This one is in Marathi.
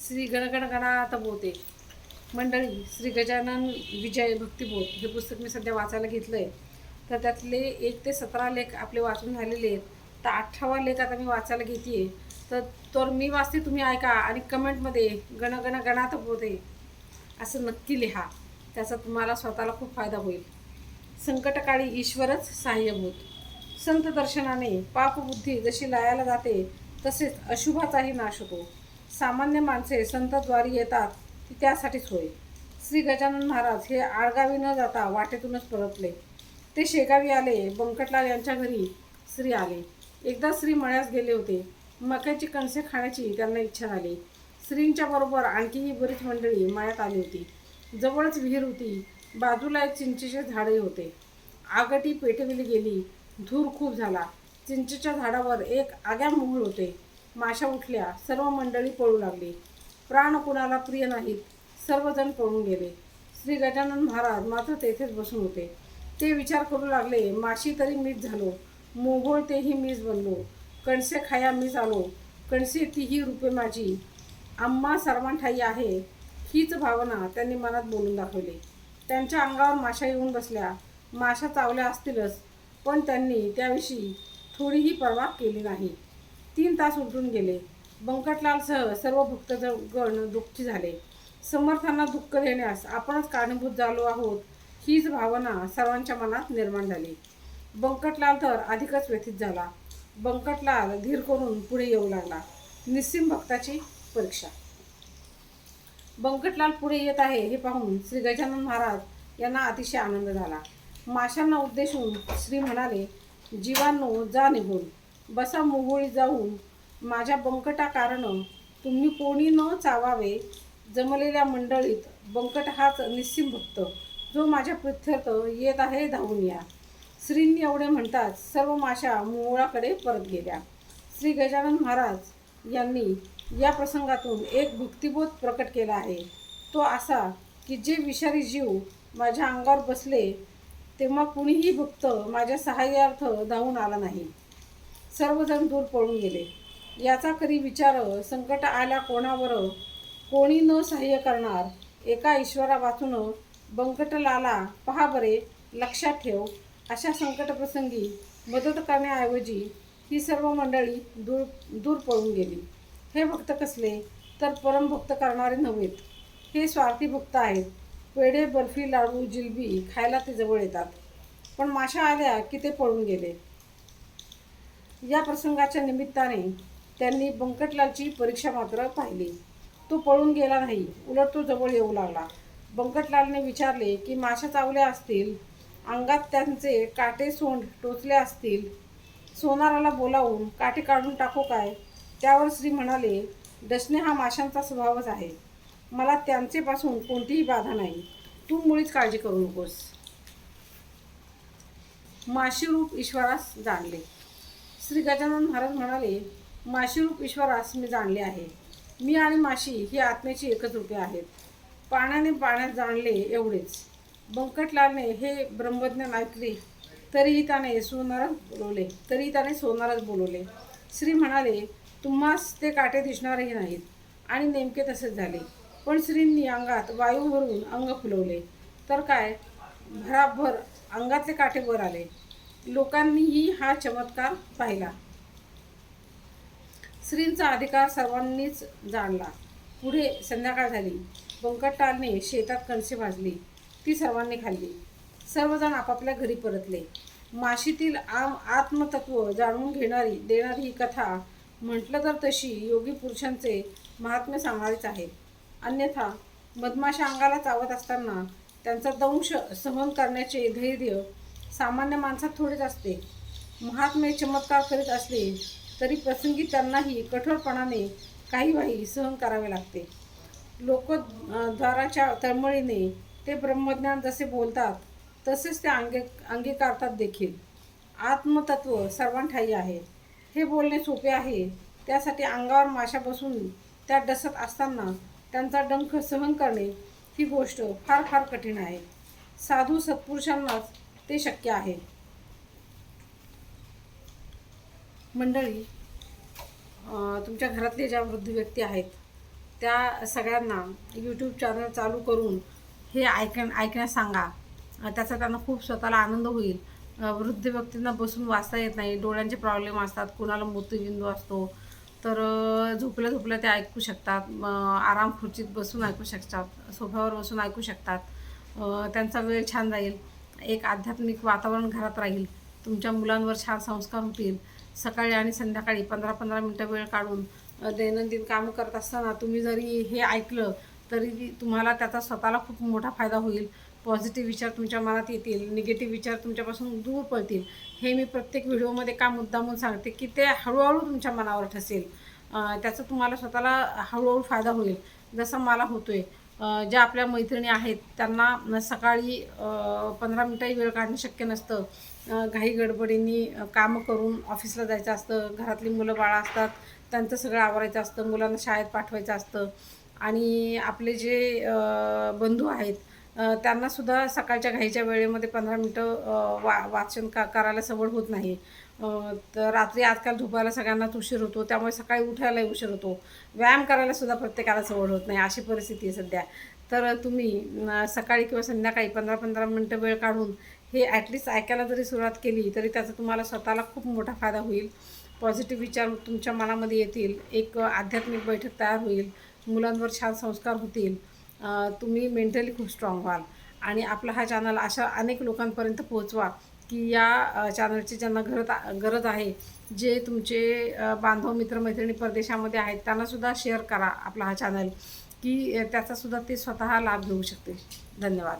श्री गणगणगणात बोलते. मंडळी श्री गजानन विजय भक्तिबोध हे पुस्तक मी सध्या वाचायला घेतलं आहे तर त्यातले एक ते सतरा लेख आपले वाचून झालेले आहेत. तर अठरावा लेख आता मी वाचायला घेते तर तर मी वाचते तुम्ही ऐका आणि कमेंटमध्ये गण गणात बोते असं नक्की लिहा. त्याचा तुम्हाला स्वतःला खूप फायदा होईल. संकटकाळी ईश्वरच सहाय्यभूत. संत दर्शनाने पापबुद्धी जशी लयाला जाते तसेच अशुभाचाही नाश होतो. सामान्य माणसे संतद्वारी येतात ती त्यासाठीच होय. श्री गजानन महाराज हे आळगावी न जाता वाटेतूनच परतले. ते शेगावी आले बंकटलाल यांच्या घरी श्री आले. एकदा श्री मळ्यास गेले होते. मक्याची कणसे खाण्याची त्यांना इच्छा झाली. श्रींच्या बरोबर आणखीही बरीच मंडळी मळ्यात आली होती. जवळच विहीर होती. बाजूला एक चिंचेचे झाडही होते. आगटी पेटविली गेली. धूर खूप झाला. चिंचेच्या झाडावर एक आग्या मोहळ होते. माशा उठल्या सर्व मंडळी पळू लागली. प्राण कुणाला प्रिय नाहीत सर्वजण पळून गेले. श्री गजानन महाराज मात्र तेथेच बसून होते. ते विचार करू लागले माशी तरी मीच झालो. मोहोळ तेही मीच बनलो. कणसे खाया मीच आलो. कणसे तीही रूपे माझी. आम्हा सर्वांठाई आहे हीच भावना त्यांनी मनात बोलून दाखवली. त्यांच्या अंगावर माशा येऊन बसल्या. माशा चावल्या असतीलच पण त्यांनी त्याविषयी थोडीही पर्वा केली नाही. तीन तास उलटून गेले. बंकटलालसह सर्व भक्तगण दुःखी झाले. समर्थांना दुःख देण्यास आपणच कारणीभूत झालो आहोत हीच भावना सर्वांच्या मनात निर्माण झाली. बंकटलाल तर अधिकच व्यथित झाला. बंकटलाल धीर करून पुढे येऊ लागला. निस्सिम भक्ताची परीक्षा. बंकटलाल पुढे येत आहे हे पाहून श्री गजानन महाराज यांना अतिशय आनंद झाला. माशांना उद्देशून श्री म्हणाले जीवांनो जा निघून. बसा मोगोळी जाऊन माझ्या बंकटा कारण तुम्ही कोणी न चावावे जमलेल्या मंडळीत बंकट हाच निस्सिम भक्त. जो माझ्या पृथ्वीत येत आहे धावून या. श्रींनी एवढे म्हणतात सर्व माशा मोहोळाकडे परत गेल्या. श्री गजानन महाराज यांनी या प्रसंगातून एक भक्तिबोध प्रकट केला आहे. तो असा की जे विषारी जीव माझ्या अंगावर बसले तेव्हा कुणीही भक्त माझ्या सहाय्यार्थ धावून आला नाही. सर्वजण दूर पळून गेले. याचा कधी विचार संकट आल्या कोणावर? कोणी न सहाय्य करणार? एका ईश्वरा वाचून बंकटलाला पहा बरे लक्षात ठेव. अशा संकटप्रसंगी मदत करण्याऐवजी ही सर्व मंडळी दूर दूर पळून गेली. हे भक्त कसले? तर परमभक्त करणारे नव्हेत. हे स्वार्थी भक्त आहेत. पेढे बर्फी लाडू जिलबी खायला ते जवळ येतात. पण माशा आल्या की ते पळून गेले. या प्रसंगाच्या निमित्ताने त्यांनी बंकटलालची परीक्षा मात्र पाहिली. तो पळून गेला नाही उलट तो जवळ येऊ लागला. बंकटलालने विचारले की माशा चावल्या असतील? अंगात त्यांचे काटे सोंड टोचले असतील? सोनाराला बोलावून काटे काढून टाकू काय? त्यावर श्री म्हणाले डसणे हा माशांचा स्वभावच आहे. मला त्यांचेपासून कोणतीही बाधा नाही. तू मुळीच काळजी करू नकोस. माशीरूप ईश्वरास जाणले. श्री गजानन महाराज म्हणाले माशीरूप ईश्वरास मी जाणले आहे. मी आणि माशी ही आत्म्याची एकच रूपे आहेत. पाण्याने पाण्यात जाणले एवढेच. बंकटलालने हे ब्रह्मज्ञान ऐकले तरीही त्याने सोनारच बोलवले तरीही त्याने सोनारच बोलवले. श्री म्हणाले तुम्हास ते काटे दिसणारही नाहीत. आणि नेमके तसेच झाले. पण श्रींनी अंगात वायू भरून अंग फुलवले. तर काय? भराभर अंगातले काटे वर आले. लोकांनीही हा चमत्कार पाहिला. श्रींचा अधिकार सर्वांनीच जाणला. पुढे संध्याकाळ झाली. बंकटाने शेतात कणसे भाजली. ती सर्वांनी खाल्ली. सर्वजण आपापल्या घरी परतले. माशीतील आम आत्मतत्व जाणून घेणारी देणारी ही कथा म्हटलं तर तशी योगी पुरुषांचे महात्म्य सांगणारीच आहे. अन्यथा मधमाशा अंगाला चावत असताना त्यांचा दंश सहन करण्याचे धैर्य सामान्य माणसात थोडेच असते. महात्मे चमत्कार करीत असले तरी प्रसंगी त्यांनाही कठोरपणाने काही वाही सहन करावे लागते. लोकद्वाराच्या तळमळीने ते ब्रह्मज्ञान जसे बोलतात तसेच ते अंगी अंगीकारतात देखील. आत्मतत्व सर्वांठाई आहे. हे बोलणे सोपे आहे. त्यासाठी अंगावर माशा बसून त्या डसत असताना त्यांचा डंख सहन करणे ही गोष्ट फार फार कठीण आहे. साधू सत्पुरुषांनाच ते शक्य आहे. मंडळी तुमच्या घरातले ज्या वृद्ध व्यक्ती आहेत त्या सगळ्यांना यूट्यूब चॅनल चालू करून हे ऐक ऐकण्यास सांगा. त्याचा त्यांना खूप स्वतःला आनंद होईल. वृद्ध व्यक्तींना बसून वाचता येत नाही. डोळ्यांचे प्रॉब्लेम असतात कुणाला मोतीबिंदू असतो. तर झोपल्या झोपल्या ते ऐकू शकतात. आराम खुर्चीत बसून ऐकू शकतात. सोफ्यावर बसून ऐकू शकतात. त्यांचा वेळ छान जाईल. एक आध्यात्मिक वातावरण घरात राहील. तुमच्या मुलांवर छान संस्कार होतील. सकाळी आणि संध्याकाळी पंधरा पंधरा मिनटं वेळ काढून दैनंदिन कामं करत असताना तुम्ही जरी हे ऐकलं तरी तुम्हाला त्याचा स्वतःला खूप मोठा फायदा होईल. पॉझिटिव्ह विचार तुमच्या मनात येतील. निगेटिव्ह विचार तुमच्यापासून दूर पळतील. हे मी प्रत्येक व्हिडिओमध्ये का मुद्दामून सांगते की ते हळूहळू तुमच्या मनावर ठसेल. त्याचा तुम्हाला स्वतःला हळूहळू फायदा होईल. जसा मला होतो आहे ज्या आपल्या मैत्रिणी आहेत त्यांना सकाळी पंधरा मिनटंही वेळ काढणं शक्य नसतं. घाई गडबडींनी कामं करून ऑफिसला जायचं असतं घरातली मुलं बाळं असतात त्यांचं सगळं आवरायचं असतं मुलांना शाळेत पाठवायचं असतं. आणि आपले जे बंधू आहेत त्यांनासुद्धा सकाळच्या घाईच्या वेळेमध्ये पंधरा मिनटं वा वाचन का करायला सवड होत नाही. तर रात्री आजकाल झोपायला सगळ्यांनाच उशीर होतो त्यामुळे सकाळी उठायलाही उशीर होतो. व्यायाम करायला सुद्धा प्रत्येकाला सवड होत नाही अशी परिस्थिती आहे सध्या. तर तुम्ही सकाळी किंवा संध्याकाळी पंधरा पंधरा मिनटं वेळ काढून हे ॲटलिस्ट ऐकायला जरी सुरुवात केली तरी त्याचा तुम्हाला स्वतःला खूप मोठा फायदा होईल. पॉझिटिव्ह विचार तुमच्या मनामध्ये येतील एक आध्यात्मिक बैठक तयार होईल मुलांवर छान संस्कार होतील तुम्ही मेंटली खूप स्ट्रॉंग व्हाल. आणि आपला हा चॅनल अशा अनेक लोकांपर्यंत पोहोचवा. की या चॅनलची ज्यांना गरज गरज आहे जे तुमचे बांधव मित्रमैत्रिणी परदेशामध्ये आहेत त्यांनासुद्धा शेअर करा आपला हा चॅनल की त्याचासुद्धा ते स्वतः लाभ घेऊ शकते धन्यवाद.